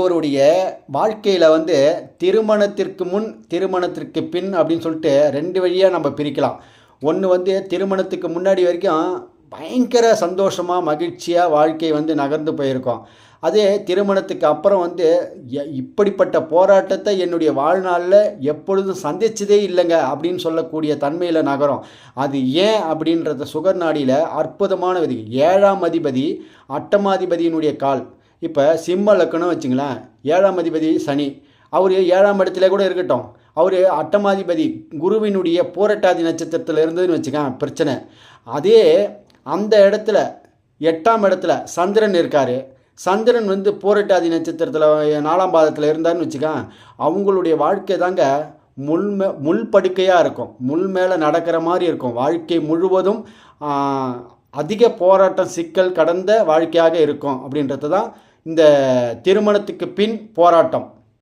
ஒருவருடைய வாழ்க்கையில் வந்து திருமணத்திற்கு முன் திருமணத்திற்கு பின் அப்படின்னு சொல்லிட்டு ரெண்டு வழியாக நம்ம பிரிக்கலாம். ஒன்று வந்து திருமணத்துக்கு முன்னாடி வரைக்கும் பயங்கர சந்தோஷமாக மகிழ்ச்சியாக வாழ்க்கை வந்து நகர்ந்து போயிருக்கோம். அதே திருமணத்துக்கு அப்புறம் வந்து எ- இப்படிப்பட்ட போராட்டத்தை என்னுடைய வாழ்நாளில் எப்பொழுதும் சந்திச்சதே இல்லைங்க அப்படின்னு சொல்லக்கூடிய தன்மையில் நகரும். அது ஏன் அப்படின்றத சுகர்நாடியில் அற்புதமான விதி. ஏழாம் அதிபதி அட்டமாதிபதியினுடைய கால். இப்போ சிம்ம லக்கணம் வச்சுங்களேன். ஏழாம் அதிபதி சனி. அவர் ஏழாம் இடத்துல கூட இருக்கட்டும். அவர் அட்டமாதிபதி குருவினுடைய போராட்டாதி நட்சத்திரத்தில் இருந்ததுன்னு வச்சுக்கேன் பிரச்சனை. அதே அந்த இடத்துல எட்டாம் இடத்துல சந்திரன் இருக்கார். சந்திரன் வந்து போராட்டாதி நட்சத்திரத்தில் நாலாம் பாதத்தில் இருந்தார்னு வச்சுக்கேன் அவங்களுடைய வாழ்க்கை தாங்க முள் மே முள் படுக்கையாக இருக்கும். முள் மேலே நடக்கிற மாதிரி இருக்கும். வாழ்க்கை முழுவதும் அதிக போராட்டம் சிக்கல் கடந்த வாழ்க்கையாக இருக்கும் அப்படின்றது தான் இந்த திருமணத்துக்கு பின் போராட்டம்.